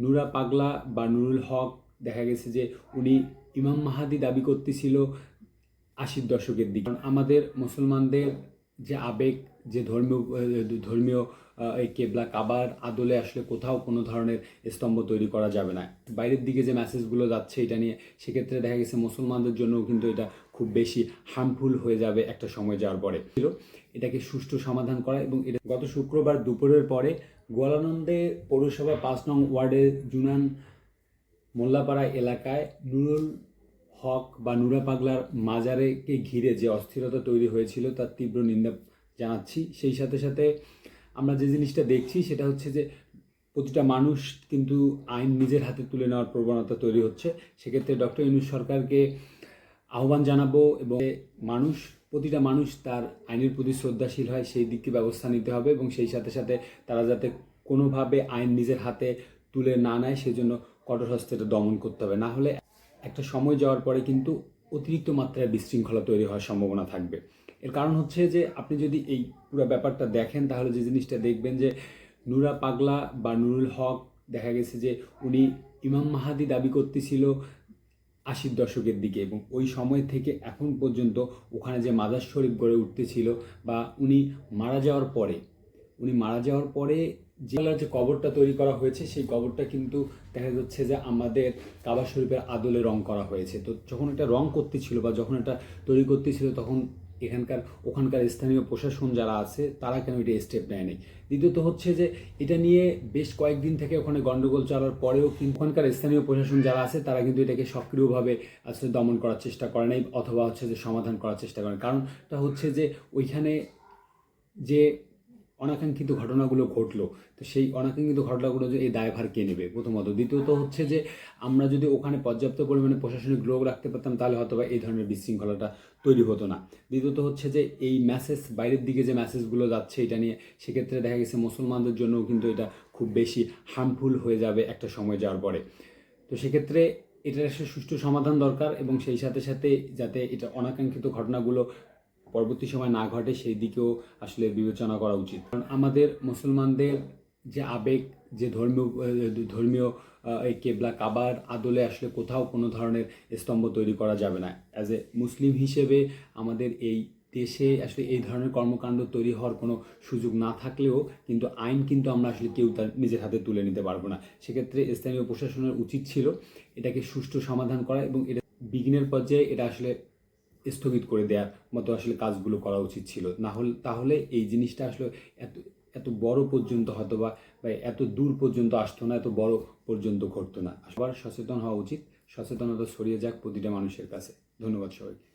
নুরা পাগলা বা নুরুল হক দেখা গেছে যে উনি ইমাম মাহাদি দাবি করতেছিল আশির দশকের দিকে। আমাদের মুসলমানদের যে আবেগ, যে ধর্মীয় ধর্মীয় এই কেবলা কাবার আদলে আসলে কোথাও কোনো ধরনের স্তম্ভ তৈরি করা যাবে না। বাইরের দিকে যে মেসেজগুলো যাচ্ছে এটা নিয়ে সেক্ষেত্রে দেখা গেছে মুসলমানদের জন্য কিন্তু এটা খুব বেশি হার্মফুল হয়ে যাবে একটা সময় যাওয়ার পরে। ছিল এটাকে সুষ্ঠু সমাধান করা এবং এটা গত শুক্রবার দুপুরের পরে গোয়ালানন্দে পৌরসভা পাঁচ নং ওয়ার্ডের জুনান মোল্লাপাড়া এলাকায় নুরুল হক বা নুরা পাগলার মাজারেকে ঘিরে যে অস্থিরতা তৈরি হয়েছিল, তার তীব্র নিন্দা জানাচ্ছি। সেই সাথে সাথে আমরা যে জিনিসটা দেখছি, সেটা হচ্ছে যে প্রতিটা মানুষ কিন্তু আইন নিজের হাতে তুলে নেওয়ার প্রবণতা তৈরি হচ্ছে। সেক্ষেত্রে ডক্টর ইউনুস সরকারকে আহ্বান জানাব এবং মানুষ, প্রতিটা মানুষ তার আইনের প্রতি শ্রদ্ধাশীল হয়, সেই দিককে ব্যবস্থা নিতে হবে এবং সেই সাথে সাথে তারা যাতে কোনোভাবে আইন নিজের হাতে তুলে না নেয়, সেজন্য কঠোর হস্তে দমন করতে হবে। না হলে একটা সময় যাওয়ার পরে কিন্তু অতিরিক্ত মাত্রায় বিশৃঙ্খলা তৈরি হওয়ার সম্ভাবনা থাকবে। এর কারণ হচ্ছে যে, আপনি যদি এই পুরো ব্যাপারটা দেখেন, তাহলে যে জিনিসটা দেখবেন যে, নুরা পাগলা বা নুরুল হক দেখা গেছে যে, উনি ইমাম মাহাদি দাবি করতেছিল আশির দশকের দিকে এবং ওই সময় থেকে এখন পর্যন্ত ওখানে যে মাজার শরীফ গড়ে উঠতেছিল বা উনি মারা যাওয়ার পরে উনি মারা যাওয়ার পরে যে যে কবরটা তৈরি করা হয়েছে, সেই কবরটা কিন্তু দেখা যাচ্ছে যে আমাদের কাবা শরীফের আদলে রং করা হয়েছে। তো যখন এটা রং করতেছিল বা যখন এটা তৈরি করতেছিল, তখন এখানকার, ওখানকার স্থানীয় প্রশাসন যারা আছে, তারা কেন এটা স্টেপ নেয়নি দ্বিতীয়ত হচ্ছে যে এটা নিয়ে বেশ কয়েকদিন থেকে ওখানে গন্ডগোল চলার পরেও কিন্তু ওখানকার স্থানীয় প্রশাসন যারা আছে, তারা কিন্তু এটাকে সক্রিয়ভাবে আসলে দমন করার চেষ্টা করে নাই, অথবা হচ্ছে যে সমাধান করার চেষ্টা করে কারণটা হচ্ছে যে ওইখানে যে অনাকাঙ্ক্ষিত ঘটনাগুলো ঘটলো। তো সেই অনাকাঙ্ক্ষিত ঘটনাগুলো যে এই দায়ভার কে নেবে? প্রথমত। দ্বিতীয়ত হচ্ছে যে, আমরা যদি ওখানে পর্যাপ্ত পরিমাণে প্রশাসনিক লোক রাখতে পারতাম, তাহলে হয়তো বা এই ধরনের বিশৃঙ্খলাটা তৈরি হতো না। দ্বিতীয়ত হচ্ছে যে, এই মেসেজ বাইরের দিকে যে মেসেজগুলো যাচ্ছে, এটা নিয়ে সেক্ষেত্রে দেখা গেছে মুসলমানদের জন্যও কিন্তু এটা খুব বেশি হার্মফুল হয়ে যাবে একটা সময় যাওয়ার পরে। তো সেক্ষেত্রে এটার একটা সুষ্ঠু সমাধান দরকার এবং সেই সাথে সাথে যাতে এটা অনাকাঙ্ক্ষিত ঘটনাগুলো পরবর্তী সময় না ঘটে সেই দিকেও আসলে বিবেচনা করা উচিত। কারণ আমাদের মুসলমানদের যে আবেগ, যে ধর্মীয় ধর্মীয় এই কেবলা কাবার আদলে আসলে কোথাও কোনো ধরনের স্তম্ভ তৈরি করা যাবে না। অ্যাজ এ মুসলিম হিসেবে আমাদের এই দেশে আসলে এই ধরনের কর্মকাণ্ড তৈরি হওয়ার কোনো সুযোগ না থাকলেও কিন্তু আইন কিন্তু আমরা আসলে কেউ তার নিজের হাতে তুলে নিতে পারব না। সেক্ষেত্রে স্থানীয় প্রশাসনের উচিত ছিল এটাকে সুষ্ঠু সমাধান করা এবং এটা বিঘ্নের পর্যায়ে এটা আসলে স্থগিত করে দেওয়ার মতো আসলে কাজগুলো করা উচিত ছিল। না হলে, তাহলে এই জিনিসটা আসলে এত এত বড় পর্যন্ত হয়তো বা এত দূর পর্যন্ত আসতো না, এত বড় পর্যন্ত ঘটতো না। সবার সচেতন হওয়া উচিত। সচেতনতা ছড়িয়ে যাক প্রতিটা মানুষের কাছে। ধন্যবাদ সবাইকে।